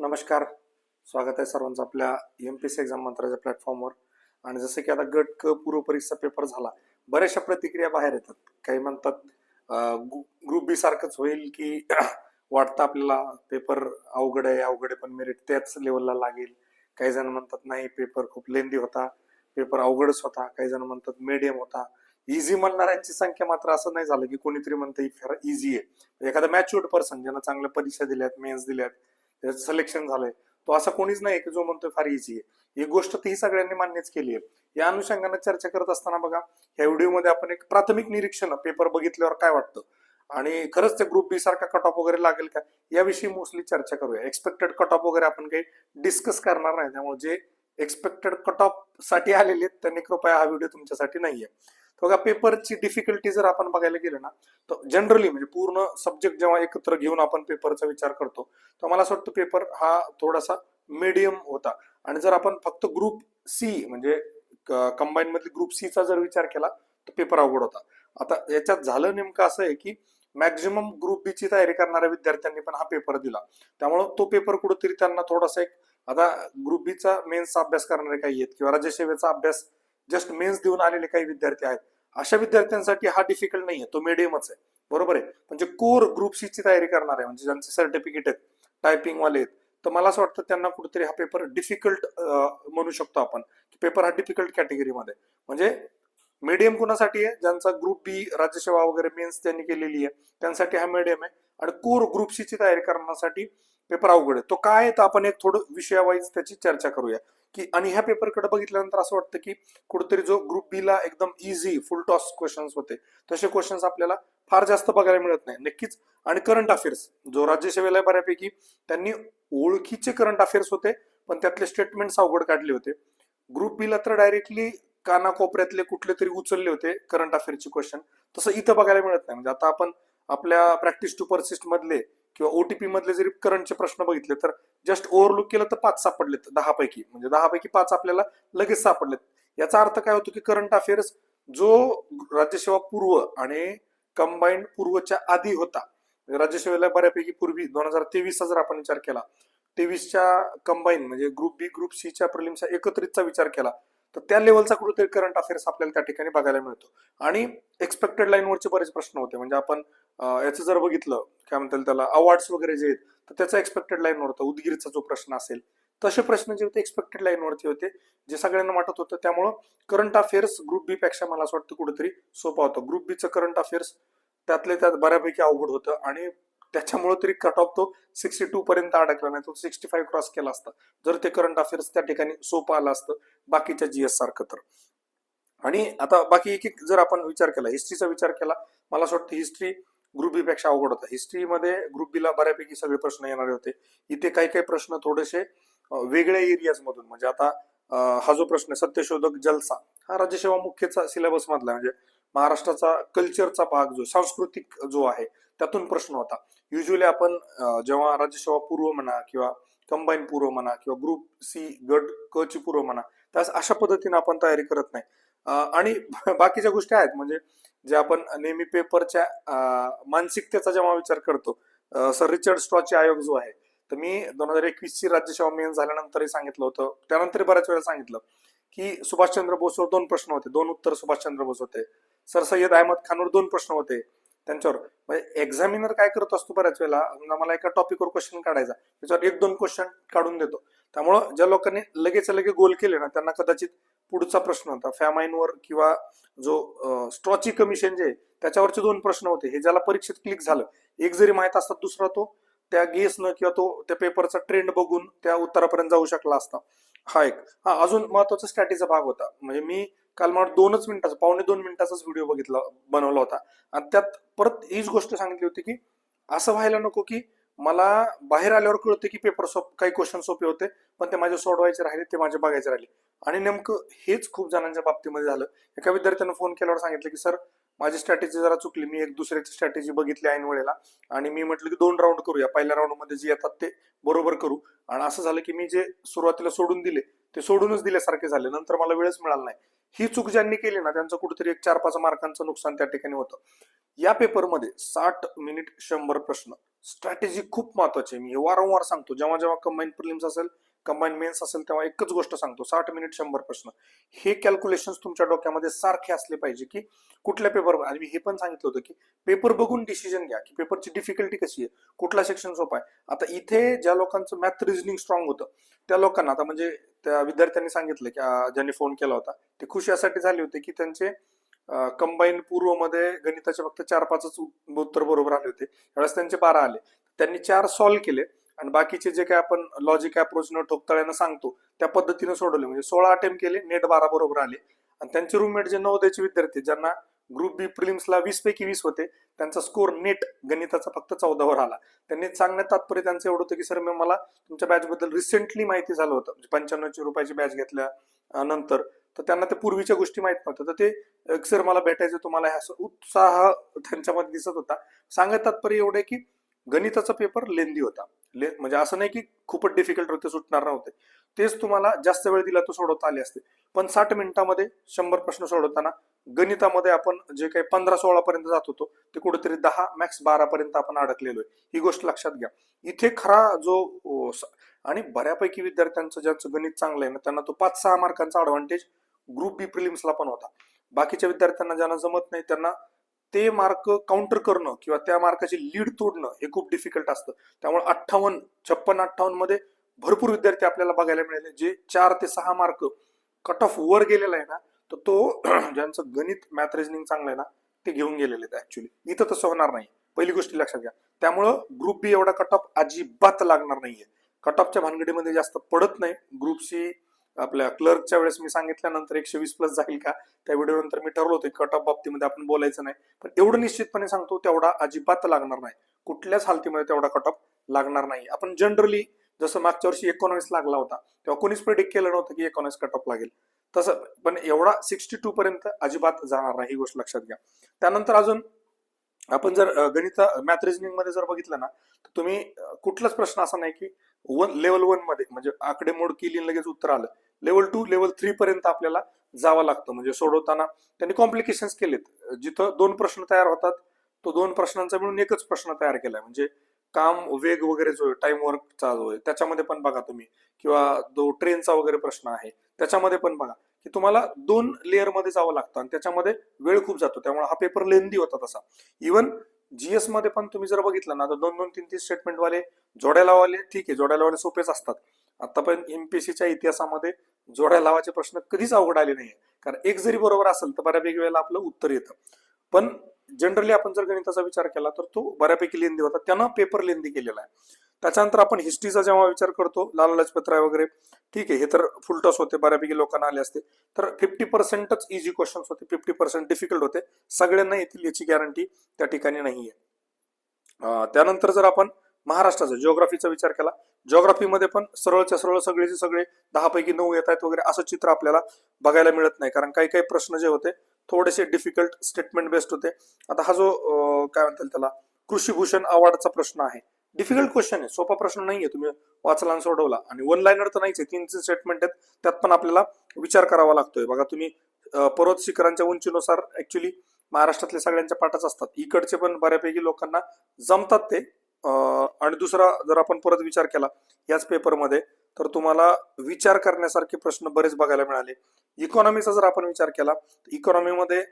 नमस्कार. स्वागत आहे सर्वांचं आपल्या एम पी सी एक्झाम मंत्राच्या प्लॅटफॉर्मवर आणि जसं की आता गट क पूर्व परीक्षा पेपर झाला बऱ्याचशा प्रतिक्रिया बाहेर येतात. काही म्हणतात ग्रुप बी सारखंच होईल की वाटतं आपल्याला पेपर अवघड आहे अवघड आहे पण मेरिट त्याच लेवलला लागेल. काही जण म्हणतात नाही पेपर खूप लेंदी होता पेपर अवघडच होता. काही जण म्हणतात मीडियम होता. इझी म्हणणाऱ्यांची संख्या मात्र असं नाही झालं की कोणीतरी म्हणतं इझी आहे. एखादा मॅच्युअर्ड पर्सन ज्यांना चांगल्या परीक्षा दिल्यात मेन्स दिल्यात त्याचं सिलेक्शन झालंय. तो असा कोणीच नाही की जो म्हणतोय फार इझी आहे. ही गोष्ट ती सगळ्यांनी मान्यच केली आहे. या अनुषंगाने चर्चा करत असताना बघा ह्या व्हिडिओमध्ये आपण एक प्राथमिक निरीक्षण पेपर बघितल्यावर काय वाटतं? आणि खरंच ते ग्रुप बी सारखा कट ऑफ वगैरे लागेल का? याविषयी मोस्टली चर्चा करूया. एक्सपेक्टेड कट ऑफ वगैरे आपण काही डिस्कस करणार नाही. त्यामुळे जे एक्सपेक्टेड कट ऑफसाठी आलेले आहेत. त्यांनी कृपया हा व्हिडिओ तुमच्यासाठी नाहीये. बघा पेपरची डिफिकल्टी जर आपण बघायला गेलो ना तर जनरली म्हणजे पूर्ण सब्जेक्ट जेव्हा एकत्र घेऊन आपण पेपरचा विचार करतो तर मला असं वाटतं पेपर हा थोडासा मीडियम होता. आणि जर आपण फक्त ग्रुप सी म्हणजे कंबाईन मधली ग्रुप सीचा जर विचार केला तर पेपर अवघड होता. आता याच्यात झालं नेमकं असं आहे की मॅक्झिमम ग्रुप बी ची तयारी करणाऱ्या विद्यार्थ्यांनी पण हा पेपर दिला. त्यामुळं तो पेपर कुठेतरी त्यांना थोडासा एक आता ग्रुप बीचा मेन्सचा अभ्यास करणारे काही आहेत किंवा राज्यसेवेचा अभ्यास जस्ट मेन्स देऊन आलेले काही विद्यार्थी आहेत अशा विद्यार्थ्यांसाठी हा डिफिकल्ट नाही आहे तो मिडियमच आहे. बरोबर आहे? म्हणजे कोर ग्रुप सी ची तयारी करणार आहे म्हणजे ज्यांचे सर्टिफिकेट आहेत टायपिंग वाले आहेत तर मला असं वाटतं त्यांना कुठेतरी हा पेपर डिफिकल्ट म्हणू शकतो आपण पेपर हा डिफिकल्ट कॅटेगरीमध्ये म्हणजे मीडियम कुणासाठी आहे? ज्यांचा ग्रुप बी राज्यसेवा वगैरे मेन्स त्यांनी केलेली आहे त्यांसाठी हा मीडियम आहे. आणि कोर ग्रुप सी ची तयारी करण्यासाठी पेपर अवघड आहे. तो काय आहे तर आपण एक थोडं विषयावाईज त्याची चर्चा करूया. की आणि ह्या पेपरकडे बघितल्यानंतर असं वाटतं की कुठेतरी जो ग्रुप बी ला एकदम इझी फुल टॉस क्वेश्चन्स होते. तसे क्वेश्चन्स आपल्याला फार जास्त बघायला मिळत नाही. नक्कीच. आणि करंट अफेअर्स जो राज्यसेवेला बऱ्यापैकी त्यांनी ओळखीचे करंट अफेअर्स होते पण त्यातले स्टेटमेंट्स अवघड काढले होते. ग्रुप बी ला तर डायरेक्टली कानाकोपऱ्यातले कुठले तरी उचलले होते करंट अफेअरचे क्वेश्चन तसं इथं बघायला मिळत नाही. म्हणजे आता आपण आपल्या प्रॅक्टिस टू परसिस्ट मधले किंवा ओटीपी मधले जरी करंटचे प्रश्न बघितले तर जस्ट ओव्हरलुक केलं तर पाच सापडलेत दहा पैकी म्हणजे दहा पैकी पाच आपल्याला लगेच सापडलेत. याचा अर्थ काय होतो की करंट अफेअर्स जो राज्यसेवा पूर्व आणि कंबाईंड पूर्वच्या आधी होता राज्यसेवेला बऱ्यापैकी पूर्वी दोन हजार तेवीसचा जर आपण विचार केला तेवीसच्या कंबाईन म्हणजे ग्रुप बी ग्रुप सीच्या प्रलिमचा एकत्रितचा विचार केला तर त्या लेवलचा कुठेतरी करंट अफेअर्स आपल्याला त्या ठिकाणी बघायला मिळतो. आणि एक्सपेक्टेड लाईनवरचे बरेच प्रश्न होते. म्हणजे आपण याचं जर बघितलं काय म्हणतात त्याला अवॉर्ड्स वगैरे जे आहेत तर त्याचा एक्सपेक्टेड लाईनवर होता उदगीरचा जो प्रश्न असेल तसे प्रश्न जे होते एक्सपेक्टेड लाईनवरती होते जे सगळ्यांना वाटत होतं त्यामुळं करंट अफेअर्स ग्रुप बी पेक्षा मला असं वाटतं कुठेतरी सोपा होतं. ग्रुप बीचं करंट अफेअर्स त्यातले त्यात बऱ्यापैकी अवघड होतं आणि त्याच्यामुळे तरी कट ऑफ तो सिक्स्टी टू पर्यंत अडकला नाही तो सिक्स्टी फाईव्ह क्रॉस केला असता. जर ते करंट अफेअर्स त्या ठिकाणी सोपं आलं असतं बाकीच्या जीएस सारखं तर. आणि आता बाकी एक एक जर आपण विचार केला हिस्ट्रीचा विचार केला मला असं वाटतं हिस्ट्री ग्रुप बी पेक्षा अवघड होता. हिस्ट्रीमध्ये ग्रुप बीला बऱ्यापैकी सगळे प्रश्न येणारे होते. इथे काही काही प्रश्न थोडेसे वेगळ्या एरियाज मधून. म्हणजे आता हा जो प्रश्न सत्यशोधक जलसा हा राज्यसेवा मुख्यचा सिलेबस मधला म्हणजे महाराष्ट्राचा कल्चरचा भाग जो सांस्कृतिक जो आहे त्यातून प्रश्न होता. युजली आपण जेव्हा राज्यसेवा पूर्व म्हणा किंवा कंबाईन पूर्व म्हणा किंवा ग्रुप सी गट क ची पूर्व म्हणा त्यास अशा पद्धतीने आपण तयारी करत नाही. आणि बाकीच्या गोष्टी आहेत. म्हणजे जे आपण नेहमी पेपरच्या मानसिकतेचा जेव्हा विचार करतो सर रिचर्ड स्ट्रॉचे आयोग जो आहे तर मी दोन हजार एकवीस ची राज्यसेवा मेन झाल्यानंतरही सांगितलं होतं. त्यानंतर बऱ्याच वेळा सांगितलं की सुभाषचंद्र बोसवर दोन प्रश्न होते. दोन उत्तर सुभाषचंद्र बोस होते. सर सय्यद अहमद खानवर दोन प्रश्न होते. त्यांच्यावर. म्हणजे एक्झामिनर काय करत असतो बऱ्याच वेळेला? मला एका टॉपिकवर क्वेश्चन काढायचा. त्याच्यावर एक दोन क्वेश्चन काढून देतो. त्यामुळं ज्या लोकांनी लगेच लगे गोल केले ना त्यांना कदाचित पुढचा प्रश्न होता फॅमाईनवर किंवा जो स्ट्रॉची कमिशन जे त्याच्यावरचे दोन प्रश्न होते. हे ज्याला परीक्षेत क्लिक झालं एक जरी माहीत असतात दुसरा तो त्या गेसनं किंवा तो त्या पेपरचा ट्रेंड बघून त्या उत्तरापर्यंत जाऊ शकला असता. हा एक. हा अजून महत्त्वाचा स्ट्रॅटेजीचा भाग होता. म्हणजे मी काल मला दोनच मिनिटाचा पावणे दोन मिनिटाचाच व्हिडिओ बघितला बनवला होता. आणि त्यात परत हीच गोष्ट सांगितली होती की असं व्हायला नको की मला बाहेर आल्यावर कळतं की पेपर सोप काही क्वेश्चन सोपे होते पण ते माझे सोडवायचे राहिले ते माझे बघायचे राहिले. आणि नेमकं हेच खूप जणांच्या बाबतीमध्ये झालं. एका विद्यार्थ्यानं फोन केल्यावर सांगितलं की सर माझी स्ट्रॅटेजी जरा चुकली. मी एक दुसऱ्याची स्ट्रॅटेजी बघितली ऐन वेळेला. आणि मी म्हटलं की दोन राऊंड करूया. पहिल्या राऊंडमध्ये जे येतात ते बरोबर करू. आणि असं झालं की मी जे सुरुवातीला सोडून दिले ते सोडूनच दिल्यासारखे झाले. नंतर मला वेळच मिळाला नाही. ही चूक ज्यांनी केली ना त्यांचं कुठेतरी एक चार पाच मार्कांचं नुकसान त्या ठिकाणी होतं. या पेपरमध्ये साठ मिनिट शंभर प्रश्न. स्ट्रॅटेजी खूप महत्वाची आहे. मी हे वारंवार सांगतो. जेव्हा जेव्हा कंबाईन प्रिलिम्स असेल कंबाईन मेन्स असेल तेव्हा एकच गोष्ट सांगतो. साठ मिनिट शंभर प्रश्न. हे कॅल्क्युलेशन तुमच्या डोक्यामध्ये सारखे असले पाहिजे की कुठल्या पेपर आणि मी हे पण सांगितलं होतं की पेपर बघून डिसिजन घ्या की पेपरची डिफिकल्टी कशी आहे? कुठला सेक्शन सोपा आहे? आता इथे ज्या लोकांचं मॅथ रिझनिंग स्ट्रॉंग होतं त्या लोकांना आता म्हणजे त्या विद्यार्थ्यांनी सांगितलं की ज्यांनी फोन केला होता ते खुशी यासाठी झाले होते की त्यांचे कंबाईन पूर्वमध्ये गणिताचे फक्त चार पाचच उत्तर बरोबर आले होते. त्यावेळेस त्यांचे बारा आले. त्यांनी चार सॉल्व्ह केले आणि बाकीचे जे काय आपण लॉजिक अप्रोच न ठोकताळ्यानं सांगतो त्या पद्धतीने सोडवले. म्हणजे सोळा अटेम्प्ट केले नेट बारा बरोबर आले. आणि त्यांचे रूममेट जे नवोदयचे विद्यार्थी ज्यांना ग्रुप बी प्रिलिम्सला वीस पैकी वीस होते त्यांचा स्कोर नेट गणिताचा फक्त चौदावर आला. त्यांनी सांगण्यात तात्पर्य त्यांचं एवढं होतं की सर मी मला तुमच्या बॅच बद्दल रिसेंटली माहिती झालं होतं. म्हणजे पंच्याण्णवशे रुपयाची बॅच घेतल्या नंतर. तर त्यांना ते पूर्वीच्या गोष्टी माहीत नव्हत्या. तर ते सर मला भेटायचं तुम्हाला असं उत्साह त्यांच्यामध्ये दिसत होता. सांगत तात्पर्य एवढं की गणिताचा पेपर लेंदी होता. ले म्हणजे असं नाही की खूपच डिफिकल्ट होते सुटणार नव्हते. तेच तुम्हाला जास्त वेळ दिला तो सोडवता आले असते. पण साठ मिनिटामध्ये शंभर प्रश्न सोडवताना गणितामध्ये आपण जे काही पंधरा सोळा पर्यंत जात होतो ते कुठेतरी दहा मॅक्स बारा पर्यंत आपण अडकलेलो आहे. ही गोष्ट लक्षात घ्या. इथे खरा जो आणि बऱ्यापैकी विद्यार्थ्यांचं ज्यांचं गणित चांगलं आहे ना त्यांना तो पाच सहा मार्कांचा ऍडव्हान्टेज ग्रुप बी प्रिलिम्सला पण होता. बाकीच्या विद्यार्थ्यांना ज्यांना जमत नाही त्यांना ते मार्क काउंटर करणं किंवा त्या मार्काची लीड तोडणं हे खूप डिफिकल्ट असतं. त्यामुळे अठ्ठावन्न छप्पन अठ्ठावन्नमध्ये भरपूर विद्यार्थी आपल्याला बघायला मिळाले जे चार ते सहा मार्क कट ऑफ वर गेलेला आहे ना तर तो ज्यांचं गणित मॅथ रिजनिंग चांगलं आहे ना ते घेऊन गेलेले आहेत ऍक्च्युली इथं तसं होणार नाही. पहिली गोष्टी लक्षात घ्या. त्यामुळं ग्रुप बी एवढा कट ऑफ अजिबात लागणार नाहीये. कट ऑफच्या भानगडीमध्ये जास्त पडत नाही. ग्रुप सी आपल्या क्लर्कच्या वेळेस मी सांगितल्यानंतर एकशे वीस प्लस जाईल का? त्या व्हिडिओ नंतर मी ठरवलं होतं कट ऑफ बाबतीमध्ये आपण बोलायचं नाही. पण एवढं निश्चितपणे सांगतो तेवढा अजिबात लागणार नाही. कुठल्याच हालतीमध्ये तेवढा कट ऑफ लागणार नाही. आपण जनरली जसं मागच्या वर्षी एकोणावीस लागला होता तेव्हा कोणीच प्रिडिक्ट केलं नव्हतं की एकोणावीस कट ऑफ लागेल. तसं पण एवढा सिक्स्टी टू पर्यंत अजिबात जाणार नाही ही गोष्ट लक्षात घ्या. त्यानंतर अजून आपण जर गणित मॅथ रिझनिंगमध्ये जर बघितलं ना तर तुम्ही कुठलाच प्रश्न असा नाही की वन लेवल वनमध्ये म्हणजे आकडेमोड केली लगेच उत्तर आलं. लेवल टू लेवल थ्री पर्यंत आपल्याला जावं लागतं. म्हणजे सोडवताना त्यांनी कॉम्प्लिकेशन्स केलेत. जिथं दोन प्रश्न तयार होतात तो दोन प्रश्नांचा मिळून एकच प्रश्न तयार केलाय. म्हणजे काम वेग वगैरे जो आहे टाइम वर्कचा जो आहे त्याच्यामध्ये पण बघा तुम्ही. किंवा जो ट्रेनचा वगैरे प्रश्न आहे त्याच्यामध्ये पण बघा. की तुम्हाला दोन लेअरमध्ये जावं लागतं आणि त्याच्यामध्ये वेळ खूप जातो. त्यामुळे हा पेपर लेंदी होता तसा. इवन जीएसमध्ये पण तुम्ही जर बघितलं ना तर दोन दोन तीन तीन स्टेटमेंट वाले जोड्या लावाले ठीक आहे जोड्या लावाले सोपेच असतात. आतापर्यंत एमपीएससीच्या इतिहासामध्ये जोड्या लावाचे प्रश्न कधीच अवघड आले नाही कारण एक जरी बरोबर असेल तर बऱ्यापैकी वेळेला आपलं उत्तर येतं. पण जनरली आपण जर गणिताचा विचार केला तर तो बऱ्यापैकी लेंदी होता. त्यानं पेपर लेंदी केलेला आहे. त्याच्यानंतर आपण हिस्ट्रीचा जेव्हा विचार करतो लाल लजपत राय वगैरे ठीक आहे हे तर फुलटॉस होते बऱ्यापैकी लोकांना आले असते. तर फिफ्टी पर्सेंटच इझी क्वेश्चन्स होते फिफ्टी पर्सेंट डिफिकल्ट होते. सगळ्यांना येतील याची गॅरंटी त्या ठिकाणी नाहीये. आहे त्यानंतर जर आपण महाराष्ट्राचा जिओग्राफीचा विचार केला जिओग्राफीमध्ये पण सरळच्या सरळ सगळेचे सगळे दहा पैकी नऊ येत आहेत वगैरे असं चित्र आपल्याला बघायला मिळत नाही. कारण काही काही प्रश्न जे होते थोडेसे डिफिकल्ट स्टेटमेंट बेस्ड होते. आता हा जो काय म्हणतात त्याला कृषीभूषण अवॉर्डचा प्रश्न आहे. डिफिकल्ट क्वेश्चन आहे. सोपा प्रश्न नाहीये. तुम्ही वाचला आणि सोडवला. आणि वन लाईनर तर नाहीच आहे. तीन स्टेटमेंट आहेत. त्यात पण आपल्याला विचार करावा लागतोय. बघा तुम्ही पर्वत शिखरांच्या उंचीनुसार ऍक्च्युली महाराष्ट्रातल्या सगळ्यांच्या पाठाच असतात. इकडचे पण बऱ्यापैकी लोकांना जमतात ते. आणि दुसरा जर आपण परत विचार केला याच पेपरमध्ये तर तुम्हाला विचार करण्यासारखे प्रश्न बरेच बघायला मिळाले. इकॉनॉमीचा जर आपण विचार केला इकॉनॉमीमध्ये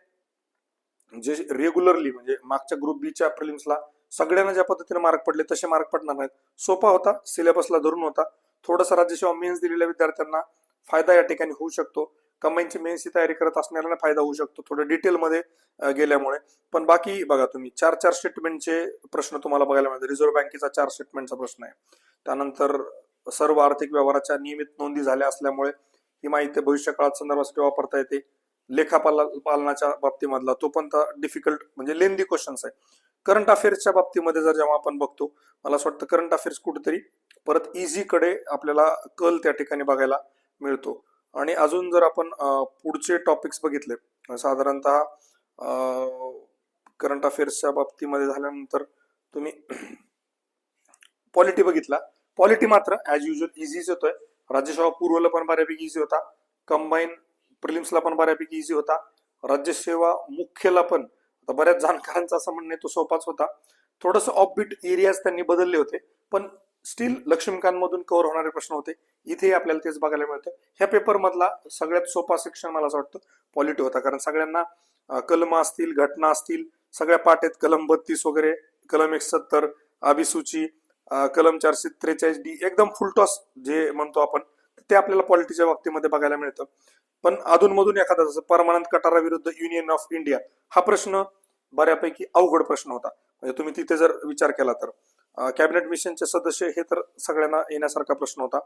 जे रेग्युलरली म्हणजे मागच्या ग्रुप बीच्या प्रिलिम्सला सगळ्यांना ज्या पद्धतीने मार्क पडले तसे मार्क पडणार नाहीत. सोपा होता सिलेबसला धरून होता. थोडासा राज्यसेवा मेन्स दिलेल्या विद्यार्थ्यांना फायदा या ठिकाणी होऊ शकतो. कंबाईनची मेन्सची तयारी करत असणाऱ्यांना फायदा होऊ शकतो थोडं डिटेलमध्ये गेल्यामुळे. पण बाकी बघा तुम्ही चार चार स्टेटमेंटचे प्रश्न तुम्हाला बघायला मिळतात. रिझर्व्ह बँकेचा चार स्टेटमेंटचा प्रश्न आहे. त्यानंतर सर्व आर्थिक व्यवहाराच्या नियमित नोंदी झाल्या असल्यामुळे ही माहिती भविष्य काळात संदर्भासाठी वापरता येते. लेखापाल पालनाच्या बाबतीमधला तो पण डिफिकल्ट म्हणजे लेंदी क्वेश्चन्स आहे. करंट अफेअर्सच्या बाबतीमध्ये जर जेव्हा आपण बघतो मला असं वाटतं करंट अफेअर्स कुठेतरी परत इझीकडे आपल्याला कल त्या ठिकाणी बघायला मिळतो. आणि अजून जर आपण पुढचे टॉपिक्स बघितले साधारणतः करंट अफेअर्सच्या बाबतीमध्ये झाल्यानंतर तुम्ही पॉलिटी बघितला पॉलिटी मात्र ऍज युजल इझीच होतोय. राज्यसेवा पूर्वला पण बऱ्यापैकी इझी होता. कंबाईन प्रिलिम्सला पण बऱ्यापैकी इझी होता. राज्यसेवा मुख्यला पण. आता बऱ्याच जाणकारांचं असं म्हणणे आहे तो सोपाच होता. थोडंसं ऑफबीट एरियाज त्यांनी बदलले होते. पण स्टील लक्ष्मीकांतमधून कव्हर होणारे प्रश्न होते. इथेही आपल्याला तेच बघायला मिळतं. ह्या पेपरमधला सगळ्यात सोपा सेक्शन मला असं वाटतं पॉलिटी होता. कारण सगळ्यांना कलम असतील घटना असतील सगळ्या पाठेत कलम बत्तीस वगैरे कलम एकसत्तर अभिसूची कलम चारशे त्रेचाळीस डी एकदम फुलटॉस जे म्हणतो आपण ते आपल्याला पॉलिटीच्या बाबतीमध्ये बघायला मिळतं. पण अधूनमधून एखादा जसं परमानंत कटारा विरुद्ध युनियन ऑफ इंडिया हा प्रश्न बऱ्यापैकी अवघड प्रश्न होता. म्हणजे तुम्ही तिथे जर विचार केला तर. कॅबिनेट मिशनचे सदस्य हे तर सगळ्यांना येण्यासारखा प्रश्न होता.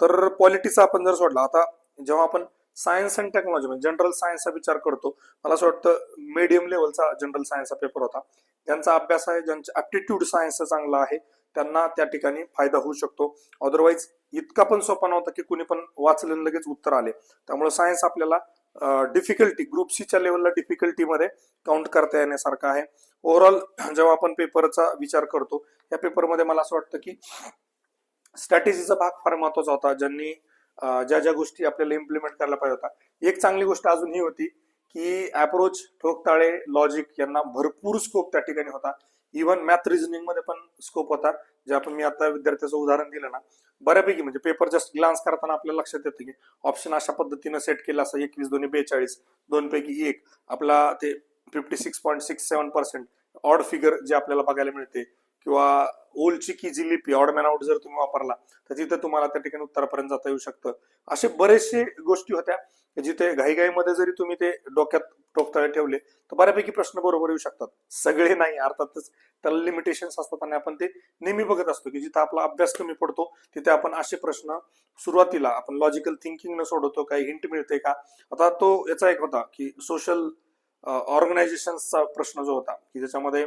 तर पॉलिटीचा आपण जर सोडला आता जेव्हा आपण सायन्स अँड टेक्नॉलॉजी म्हणजे जनरल सायन्सचा विचार करतो मला असं वाटतं मीडियम लेवलचा जनरल सायन्सचा पेपर होता. ज्यांचा अभ्यास आहे ज्यांचा ऍप्टिट्यूड सायन्स चांगला आहे त्यांना त्या ठिकाणी फायदा होऊ शकतो. अदरवाईज इतका पण सोपा नव्हता की कुणी पण वाचलं लगेच उत्तर आले. त्यामुळे सायन्स आपल्याला डिफिकल्टी ग्रुप सीच्या लेवलला डिफिकल्टीमध्ये काउंट करता येण्यासारखं आहे. ओव्हरऑल जेव्हा आपण पेपरचा विचार करतो या पेपरमध्ये मला असं वाटतं की स्ट्रॅटेजीचा भाग फार महत्त्वाचा होता. ज्यांनी ज्या ज्या गोष्टी आपल्याला इम्प्लिमेंट करायला पाहिजे होता. एक चांगली गोष्ट अजून ही होती की अप्रोच ठोकताळे लॉजिक यांना भरपूर स्कोप त्या ठिकाणी होता. इव्हन मॅथ रिझनिंगमध्ये पण स्कोप होता जे आपण मी आता विद्यार्थ्याचं उदाहरण दिलं ना बऱ्यापैकी म्हणजे पेपर जस्ट ग्लान्स करताना आपल्याला लक्षात येतं की ऑप्शन अशा पद्धतीनं सेट केला असा एकवीस दोन्ही बेचाळीस दोन पैकी एक. आपला ते fifty six point six seven percent odd figure जे आपल्याला बघायला मिळते किंवा ओलची की जी लिपी ऑड मॅन आउट जर तुम्ही वापरला तर तिथं तुम्हाला त्या ठिकाणी उत्तरापर्यंत जाता येऊ शकतं. असे बरेचसे गोष्टी होत्या. जिथे घाईघाईमध्ये जरी तुम्ही ते डोक्यात टोकताळे ठेवले तर बऱ्यापैकी प्रश्न बरोबर येऊ शकतात. सगळे नाही अर्थातच त्याला लिमिटेशन्स असतात आणि आपण ते नेहमी बघत असतो की जिथे आपला अभ्यास कमी पडतो तिथे आपण असे प्रश्न सुरुवातीला आपण लॉजिकल थिंकिंग न सोडवतो काही हिंट मिळते का? आता तो याचा एक होता की सोशल ऑर्गनायझेशनचा प्रश्न जो होता की ज्याच्यामध्ये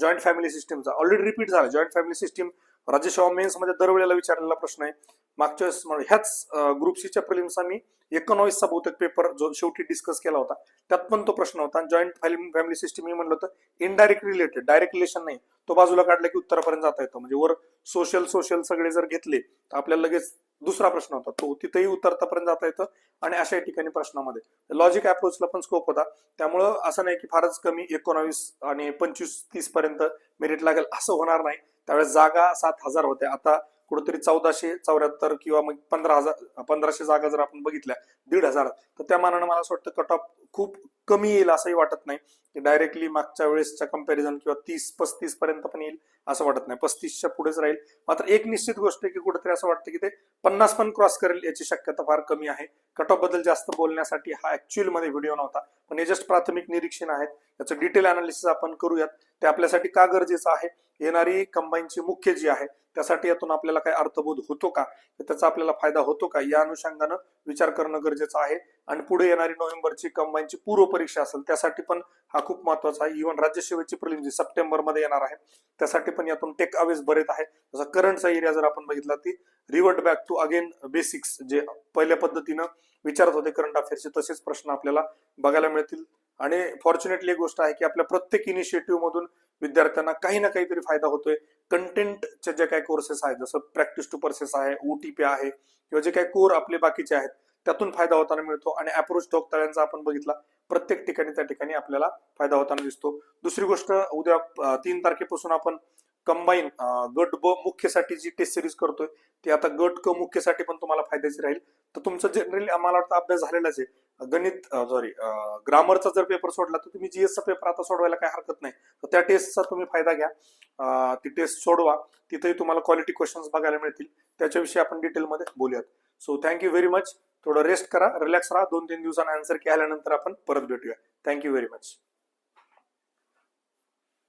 जॉईंट फॅमिली सिस्टीमचा. ऑलरेडी रिपीट झाला. जॉईंट फॅमिली सिस्टीम राज्यसेवा मेन्समध्ये दरवेळेला विचारलेला प्रश्न आहे. मागच्या वेळेस ह्याच ग्रुप सीच्या प्रिलिम्स आम्ही एकोणावीसचा बहुतेक पेपर जो शेवटी डिस्कस केला होता त्यात पण तो प्रश्न होता. जॉईंट फॅमिली सिस्टीम मी म्हणलं होतं इनडायरेक्ट रिलेटेड डायरेक्ट रिलेशन नाही. तो बाजूला काढला की उत्तरापर्यंत जाता येतो. म्हणजे वर सोशल सोशल सगळे जर घेतले तर आपल्याला लगेच दुसरा प्रश्न होता. तो तिथेही उत्तरतापर्यंत जाता येतं आणि अशा ठिकाणी प्रश्नामध्ये. लॉजिक अप्रोचला पण स्कोप होता. त्यामुळं असं नाही की फारच कमी एकोणावीस आणि पंचवीस तीस पर्यंत मेरिट लागेल असं होणार नाही. त्यावेळेस जागा सात हजार होत्या आता कुठेतरी चौदाशे चौऱ्याहत्तर किंवा मग पंधरा हजार पंधराशे जागा जर आपण बघितल्या दीड हजार तर त्या मानानं मला असं वाटतं कट ऑफ खूप कमी येईल असंही वाटत नाही. डायरेक्टली मागच्या वेळेसच्या कंपॅरिझन किंवा तीस पस्तीस पर्यंत पण येईल असं वाटत नाही. पस्तीसच्या पुढेच राहील. मात्र एक निश्चित गोष्ट आहे की कुठेतरी असं वाटतं की ते पन्नास पण क्रॉस करेल याची शक्यता फार कमी आहे. कट ऑफबद्दल जास्त बोलण्यासाठी हा ऍक्च्युअलमध्ये व्हिडिओ नव्हता. पण हे जस्ट प्राथमिक निरीक्षण आहेत. याचं डिटेल अनालिसिस आपण करूयात. ते आपल्यासाठी का गरजेचं आहे? येणारी कंबाईनची मुख्य जी आहे त्यासाठी यातून आपल्याला काय अर्थबोध होतो का? त्याचा आपल्याला फायदा होतो का? या अनुषंगानं विचार करणं गरजेचं आहे. आणि पुढे येणारी नोव्हेंबरची कंबाईनची पूर्व परीक्षा असेल त्यासाठी पण हा खूप महत्त्वाचा आहे. इव्हन राज्यसेवेची प्रिलिम जी सप्टेंबरमध्ये येणार आहे त्यासाठी पण यातून टेक अवेज बरेच आहे. जसा करंटचा एरिया जर आपण बघितला ती revert back to again basics जे पहिल्या पद्धतीनं विचारत होते करंट अफेअर्सचे तसेच प्रश्न आपल्याला बघायला मिळतील. आणि फॉर्च्युनेटली एक गोष्ट आहे की आपल्या प्रत्येक इनिशिएटिव्ह मधून विद्यार्थ्यांना काही ना काहीतरी फायदा होतोय. कंटेंटचे जे काही कोर्सेस आहेत जसं प्रॅक्टिस टू पर्सेस आहे ओटीपी आहे किंवा जे काही कोर आपले बाकीचे आहेत त्यातून फायदा होताना मिळतो आणि अप्रोच टोकताळ्यांचा आपण बघितला प्रत्येक ठिकाणी त्या ठिकाणी आपल्याला फायदा होताना दिसतो. दुसरी गोष्ट उद्या तीन तारखेपासून आपण कंबाईन गट ब मुख्यसाठी जी टेस्ट सिरीज करतोय ती आता गट क मुख्यसाठी पण तुम्हाला फायद्याची राहील. तर तुमचं जनरली आम्हाला वाटतं अभ्यास झालेलाच आहे. गणित सॉरी ग्रामरचा जर पेपर सोडला तर तुम्ही जीएसचा पेपर आता सोडवायला काही हरकत नाही. तर त्या टेस्टचा तुम्ही फायदा घ्या. ती टेस्ट सोडवा. तिथेही तुम्हाला क्वालिटी क्वेश्चन्स बघायला मिळतील. त्याच्याविषयी आपण डिटेलमध्ये बोलूयात. So thank you very much थोडं रेस्ट करा रिलॅक्स राहा. दोन तीन दिवसांना आन्सर केल्यानंतर आपण परत भेटूया. Thank you very much